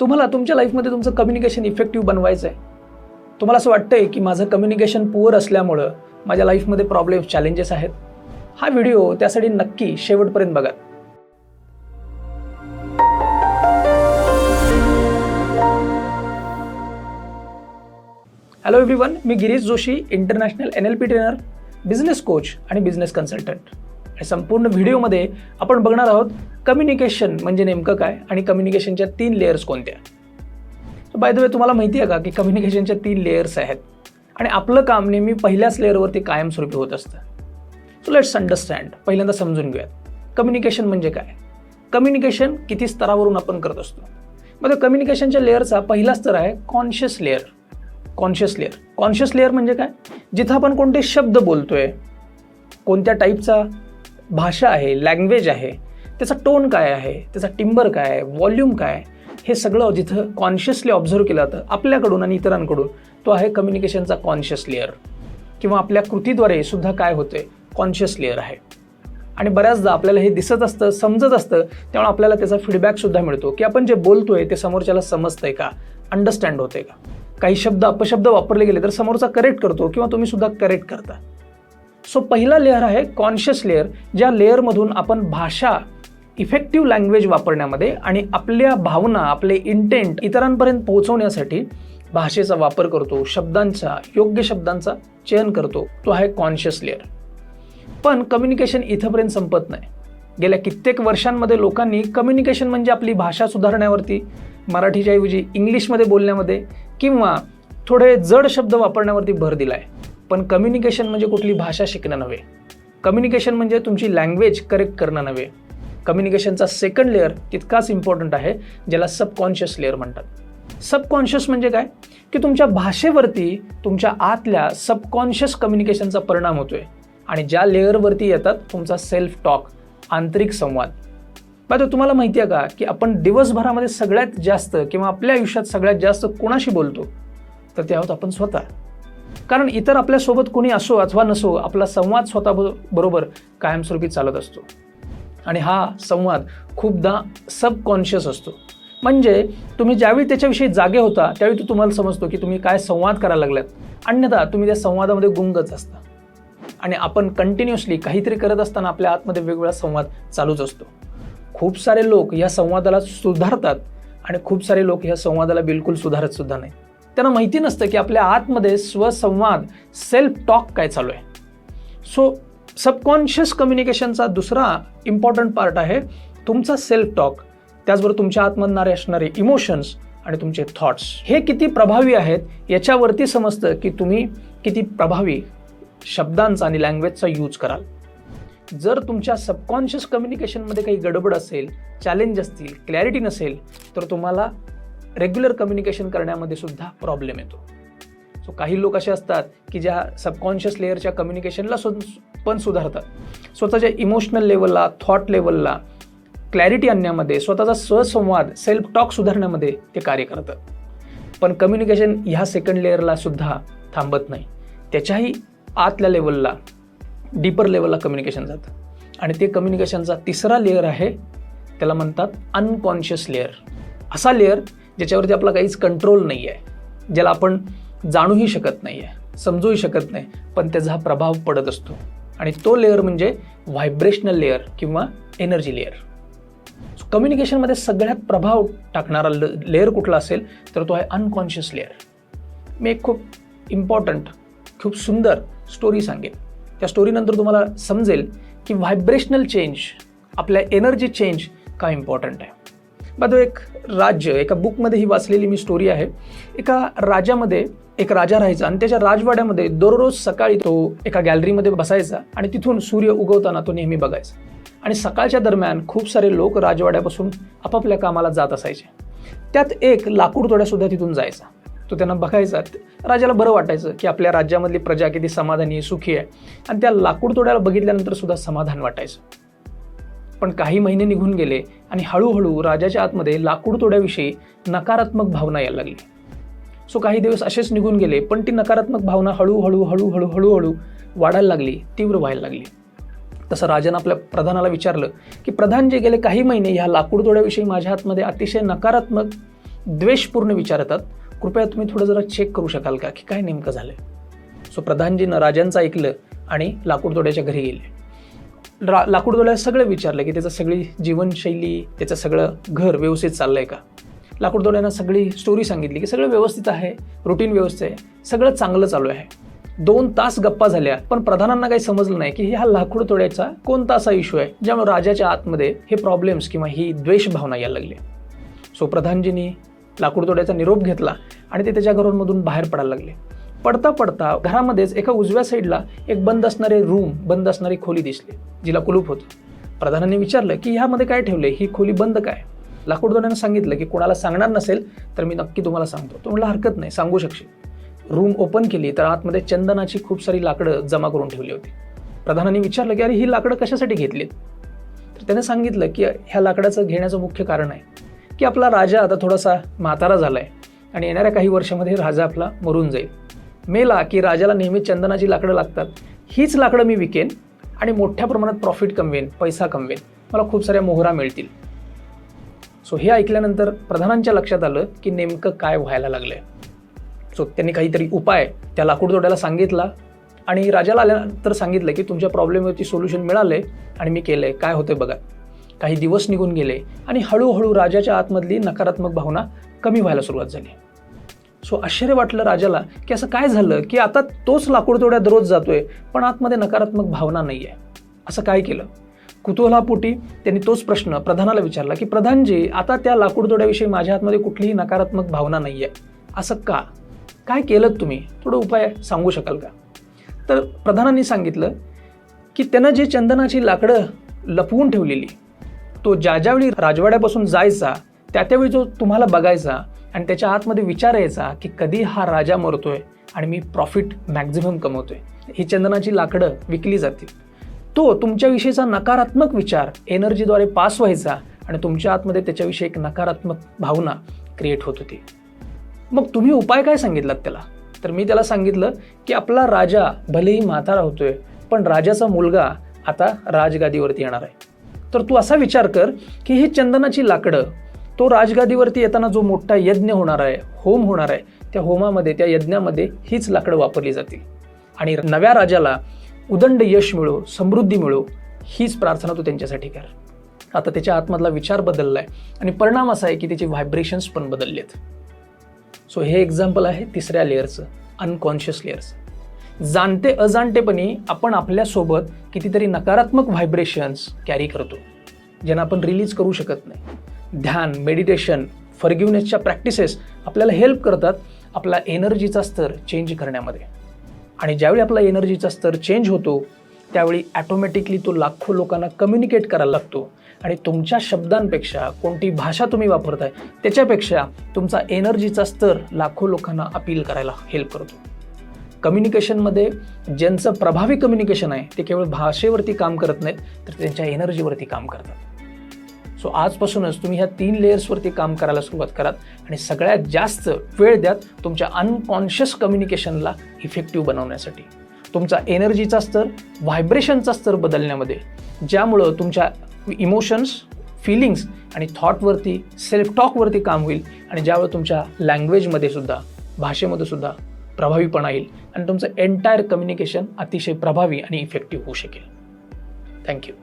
तुम्हाला तुमच्या लाईफमध्ये तुमचं कम्युनिकेशन इफेक्टिव्ह बनवायचं आहे तुम्हाला असं वाटतंय की माझं कम्युनिकेशन पुअर असल्यामुळं माझ्या लाईफमध्ये प्रॉब्लेम्स चॅलेंजेस आहेत. हा व्हिडिओ त्यासाठी नक्की शेवटपर्यंत बघा. हॅलो एव्हरीवन मी Girish Joshi international N L P trainer business coach आणि बिझनेस कन्सल्टंट संपूर्ण व्हिडिओमध्ये आपण बघणार आहोत कम्युनिकेशन म्हणजे नेमकं काय आणि कम्युनिकेशनच्या तीन लेयर्स कोणत्या? बाय द वे तुम्हाला माहिती आहे का की कम्युनिकेशनच्या तीन लेयर्स आहेत आणि आपलं काम नेहमी पहिल्याच लेअरवरती कायमस्वरूपी होत असतं. सो लेट्स अंडरस्टँड पहिल्यांदा समजून घेऊयात. कम्युनिकेशन म्हणजे काय? कम्युनिकेशन किती स्तरावरून आपण करत असतो? मग कम्युनिकेशनच्या लेअरचा पहिला स्तर आहे conscious layer conscious layer conscious layer म्हणजे काय? जिथं आपण कोणते शब्द बोलतोय कोणत्या टाईपचा भाषा आहे लँग्वेज आहे त्याचा टोन काय आहे त्याचा टिंबर काय आहे व्हॉल्यूम काय आहे हे सगळं जिथं कॉन्शियसली ऑब्झर्व केलं जातं आपल्याकडून आणि इतरांकडून तो आहे कम्युनिकेशनचा कॉन्शियस लेअर किंवा आपल्या कृतीद्वारे सुद्धा काय होते कॉन्शियस लेअर आहे. आणि बऱ्याचदा आपल्याला हे दिसत असतं समजत असतं त्यामुळे आपल्याला त्याचा फीडबॅकसुद्धा मिळतो की आपण जे बोलतोय ते समोरच्याला समजतंय का अंडरस्टँड होते का? काही शब्द अपशब्द वापरले गेले तर समोरचा करेक्ट करतो किंवा तुम्ही सुद्धा करेक्ट करता. सो पहिला लेअर आहे कॉन्शियस लेअर ज्या लेअरमधून आपण भाषा इफेक्टिव्ह लँग्वेज वापरण्यामध्ये आणि आपल्या भावना आपले इंटेंट इतरांपर्यंत पोहोचवण्यासाठी भाषेचा वापर करतो शब्दांचा योग्य शब्दांचा चयन करतो. तो आहे कॉन्शियस लेअर पण कम्युनिकेशन इथंपर्यंत संपत नाही. गेल्या कित्येक वर्षांमध्ये लोकांनी कम्युनिकेशन म्हणजे आपली भाषा सुधारण्यावरती मराठीच्या ऐवजी इंग्लिशमध्ये बोलण्यामध्ये किंवा थोडे जड शब्द वापरण्यावरती भर दिला आहे पण कम्युनिकेशन म्हणजे कुठली भाषा शिकणं नव्हे. कम्युनिकेशन म्हणजे तुमची लँग्वेज करेक्ट करणं नव्हे. कम्युनिकेशनचा सेकंड लेअर तितकाच इम्पॉर्टंट आहे ज्याला सबकॉन्शियस लेअर म्हणतात. सबकॉन्शियस म्हणजे काय? की तुमच्या भाषेवरती तुमच्या आतल्या सबकॉन्शियस कम्युनिकेशनचा परिणाम होतोय. आणि ज्या लेअरवरती येतात तुमचा सेल्फ टॉक आंतरिक संवाद. बाय तुम्हाला माहिती आहे का? की आपण दिवसभरामध्ये सगळ्यात जास्त किंवा आपल्या आयुष्यात सगळ्यात जास्त कोणाशी बोलतो? तर ते आहोत आपण स्वतः. कारण इतर आपल्यासोबत कोणी असो अथवा नसो आपला संवाद स्वतः बरोबर कायमस्वरूपी चालत असतो. आणि हा संवाद खूपदा सबकॉन्शियस असतो. म्हणजे तुम्ही ज्यावेळी त्याच्याविषयी जागे होता त्यावेळी तो तुम्हाला समजतो की तुम्ही काय संवाद करायला लागलात. अन्यथा तुम्ही त्या संवादामध्ये गुंगच असता. आणि आपण कंटिन्युअसली काहीतरी करत असताना आपल्या आतमध्ये वेगवेगळा संवाद चालूच असतो. खूप सारे लोक या संवादाला सुधारतात आणि खूप सारे लोक या संवादाला बिलकुल सुधारत सुद्धा नाही त्यांना माहिती नसतं की आपल्या आतमध्ये स्वसंवाद सेल्फ टॉक काय चालू आहे. सो सबकॉन्शियस कम्युनिकेशनचा दुसरा इम्पॉर्टंट पार्ट आहे तुमचा सेल्फ टॉक त्याचबरोबर तुमच्या आतमधणारे असणारे इमोशन्स आणि तुमचे थॉट्स हे किती प्रभावी आहेत याच्यावरती समजतं की तुम्ही किती प्रभावी शब्दांचा आणि लँग्वेजचा यूज कराल. जर तुमच्या सबकॉन्शियस कम्युनिकेशनमध्ये काही गडबड असेल चॅलेंज असतील क्लॅरिटी नसेल तर तुम्हाला रेग्युलर कम्युनिकेशन करण्यामध्ये सुद्धा प्रॉब्लेम येतो. सो काही लोक असे असतात की ज्या सबकॉन्शियस लेअरच्या कम्युनिकेशनला सु पण सुधारतात. स्वतःच्या इमोशनल लेवलला थॉट लेवलला क्लॅरिटी आणण्यामध्ये स्वतःचा स्वसंवाद सेल्फ टॉक सुधारण्यामध्ये ते कार्य करतात. पण कम्युनिकेशन ह्या सेकंड लेअरला सुद्धा थांबत नाही. त्याच्याही आतल्या लेवलला डीपर लेवलला कम्युनिकेशन जातं. आणि ते कम्युनिकेशनचा तिसरा लेअर आहे त्याला म्हणतात अनकॉन्शियस लेअर असा लेअर ज्याच्यावरती आपला काहीच कंट्रोल नाही आहे ज्याला आपण जाणूही शकत नाही आहे समजूही शकत नाही पण त्याचा हा प्रभाव पडत असतो. आणि तो लेअर म्हणजे व्हायब्रेशनल लेअर किंवा एनर्जी लेअर कम्युनिकेशनमध्ये सगळ्यात प्रभाव टाकणारा ल लेअर कुठला असेल तर तो आहे अनकॉन्शियस लेअर मी एक खूप इम्पॉर्टंट खूप सुंदर स्टोरी सांगेन. त्या स्टोरीनंतर तुम्हाला समजेल की व्हायब्रेशनल चेंज आपल्या एनर्जी चेंज का इम्पॉर्टंट आहे. बघ एक राज्य एका बुकमध्ये ही वाचलेली मी स्टोरी आहे. एका राजामध्ये एक राजा राहायचा आणि त्याच्या राजवाड्यामध्ये दररोज सकाळी तो एका गॅलरीमध्ये बसायचा आणि तिथून सूर्य उगवताना तो नेहमी बघायचा. आणि सकाळच्या दरम्यान खूप सारे लोक राजवाड्यापासून आपापल्या कामाला जात असायचे. त्यात एक लाकूड तोड्यासुद्धा तिथून जायचा. तो त्यांना बघायचा. राजाला बरं वाटायचं की आपल्या राज्यामधली प्रजा किती समाधानी सुखी आहे. आणि त्या लाकूड तोड्याला बघितल्यानंतर सुद्धा समाधान वाटायचं. पण काही महिने निघून गेले आणि हळूहळू राजाच्या आतमध्ये लाकूडतोड्याविषयी नकारात्मक भावना यायला लागली. सो काही दिवस असेच निघून गेले पण ती नकारात्मक भावना हळूहळू हळूहळू हळूहळू वाढायला लागली तीव्र व्हायला लागली. तसं राजानं आपल्या प्रधानाला विचारलं की प्रधान जे गेले काही महिने ह्या लाकूडतोड्याविषयी माझ्या हातमध्ये अतिशय नकारात्मक द्वेषपूर्ण विचार येतात. कृपया तुम्ही थोडं जरा चेक करू शकाल का? की काय नेमकं झालं सो प्रधानजीनं राजांचं ऐकलं आणि लाकूडतोड्याच्या घरी गेले. रा लाकूड सगळं विचारलं की त्याचं सगळी जीवनशैली त्याचं सगळं घर व्यवस्थित चाललं आहे का लाकूडदोड्यांना सगळी स्टोरी सांगितली की सगळं व्यवस्थित आहे रुटीन व्यवस्थित आहे सगळं चांगलं चालू आहे. दोन तास गप्पा झाल्या पण प्रधानांना काही समजलं नाही की ह्या लाकूड तोड्याचा कोणता असा इश्यू आहे ज्यामुळे राजाच्या आतमध्ये हे प्रॉब्लेम्स किंवा ही द्वेष भावना यायला लागली. सो प्रधानजींनी लाकूड तोड्याचा निरोप घेतला आणि ते त्याच्या घरांमधून बाहेर पडायला लागले. पडता पडता घरामध्येच एका उजव्या साईडला एक बंद असणारे रूम बंद असणारी खोली दिसली जिला कुलूप होतं. प्रधानांनी विचारलं की ह्यामध्ये काय ठेवले ही खोली बंद काय? लाकूडदोन्यानं सांगितलं की कोणाला सांगणार नसेल तर मी नक्की तुम्हाला सांगतो. तो म्हणला हरकत नाही सांगू शकशील. रूम ओपन केली तर आतमध्ये चंदनाची खूप सारी लाकडं जमा करून ठेवली होती. प्रधानांनी विचारलं की अरे ही लाकडं कशासाठी घेतलीत? तर त्याने सांगितलं की ह्या लाकडाचं घेण्याचं मुख्य कारण आहे की आपला राजा आता थोडासा म्हातारा झाला आहे आणि येणाऱ्या काही वर्षामध्ये राजा आपला मरून जाईल. मेला की राजाला नेहमी चंदनाची लाकडं लागतात हीच लाकडं मी विकेन आणि मोठ्या प्रमाणात प्रॉफिट कमवेन पैसा कमवेन. मला खूप साऱ्या मोहरा मिळतील. सो हे ऐकल्यानंतर प्रधानांच्या लक्षात आलं की नेमकं काय व्हायला लागलंय. सो त्यांनी काहीतरी उपाय त्या लाकूडतोड्याला सांगितला आणि राजाला आल्यानंतर सांगितलं की तुमच्या प्रॉब्लेमवरती सोल्युशन मिळालंय आणि मी केलंय. काय होतंय बघा. काही दिवस निघून गेले आणि हळूहळू राजाच्या आतमधली नकारात्मक भावना कमी व्हायला सुरुवात झाली. सो आश्चर्य वाटलं राजाला की असं काय झालं की आता तोच लाकूडतोड्या दररोज जातोय पण आतमध्ये नकारात्मक भावना नाही आहे असं काय केलं? कुतूहलापोटी त्यांनी तोच प्रश्न प्रधानाला विचारला की प्रधानजी आता त्या लाकूडतोड्याविषयी माझ्या आतमध्ये कुठलीही नकारात्मक भावना नाही आहे असं का? काय केलं तुम्ही? थोडं उपाय सांगू शकाल का? तर प्रधानांनी सांगितलं की त्यानं जे चंदनाची लाकडं लपवून ठेवलेली तो ज्या ज्यावेळी राजवाड्यापासून जायचा त्या त्यावेळी जो तुम्हाला बघायचा आणि त्याच्या आतमध्ये विचार यायचा की कधी हा राजा मरतोय आणि मी प्रॉफिट मॅक्झिमम कमवतोय. ही चंदनाची लाकडं विकली जातील. तो तुमच्याविषयीचा नकारात्मक विचार एनर्जीद्वारे पास व्हायचा आणि तुमच्या आतमध्ये त्याच्याविषयी एक नकारात्मक भावना क्रिएट होत होती. मग तुम्ही उपाय काय सांगितलात त्याला? तर मी त्याला सांगितलं की आपला राजा भलेही म्हातारा होतोय पण राजाचा मुलगा आता राजगादीवरती येणार आहे. तर तू असा विचार कर की ही चंदनाची लाकडं तो राजगादीवरती येताना जो मोठा यज्ञ होणार आहे होम होणार आहे त्या होमामध्ये त्या यज्ञामध्ये हीच लाकडं वापरली जातील. आणि नव्या राजाला उदंड यश मिळो समृद्धी मिळो हीच प्रार्थना तू त्यांच्यासाठी कर. आता त्याच्या आतमधला विचार बदलला आहे आणि परिणाम असा आहे की त्याचे व्हायब्रेशन्स पण बदलले आहेत सो हे एक्झाम्पल आहे तिसऱ्या लेअरचं अनकॉन्शियस लेअरचं जाणते अजाणतेपणी आपण आपल्यासोबत कितीतरी नकारात्मक व्हायब्रेशन्स कॅरी करतो ज्यांना आपण रिलीज करू शकत नाही. ध्यान मेडिटेशन फर्ग्युनेसच्या प्रॅक्टिसेस आपल्याला हेल्प करतात आपला एनर्जीचा स्तर चेंज करण्यामध्ये. आणि ज्यावेळी आपला एनर्जीचा स्तर चेंज होतो त्यावेळी ॲटोमॅटिकली तो लाखो लोकांना कम्युनिकेट करायला लागतो. आणि तुमच्या शब्दांपेक्षा कोणती भाषा तुम्ही वापरताय त्याच्यापेक्षा तुमचा एनर्जीचा स्तर लाखो लोकांना अपील करायला हेल्प करतो. कम्युनिकेशनमध्ये ज्यांचं प्रभावी कम्युनिकेशन आहे ते केवळ भाषेवरती काम करत नाहीत तर त्यांच्या एनर्जीवरती काम करतात. सो आजपासूनच तुम्ही ह्या तीन लेयर्सवरती काम करायला सुरुवात करात आणि सगळ्यात जास्त वेळ द्यात तुमच्या अनकॉन्शियस कम्युनिकेशनला इफेक्टिव्ह बनवण्यासाठी. तुमचा एनर्जीचा स्तर व्हायब्रेशनचा स्तर बदलण्यामध्ये ज्यामुळं तुमच्या इमोशन्स फिलिंग्स आणि थॉटवरती सेल्फ टॉकवरती काम होईल आणि ज्यावेळी तुमच्या लँग्वेजमध्ये सुद्धा भाषेमध्ये सुद्धा प्रभावीपणा येईल आणि तुमचं एंटायर कम्युनिकेशन अतिशय प्रभावी आणि इफेक्टिव्ह होऊ शकेल. थँक्यू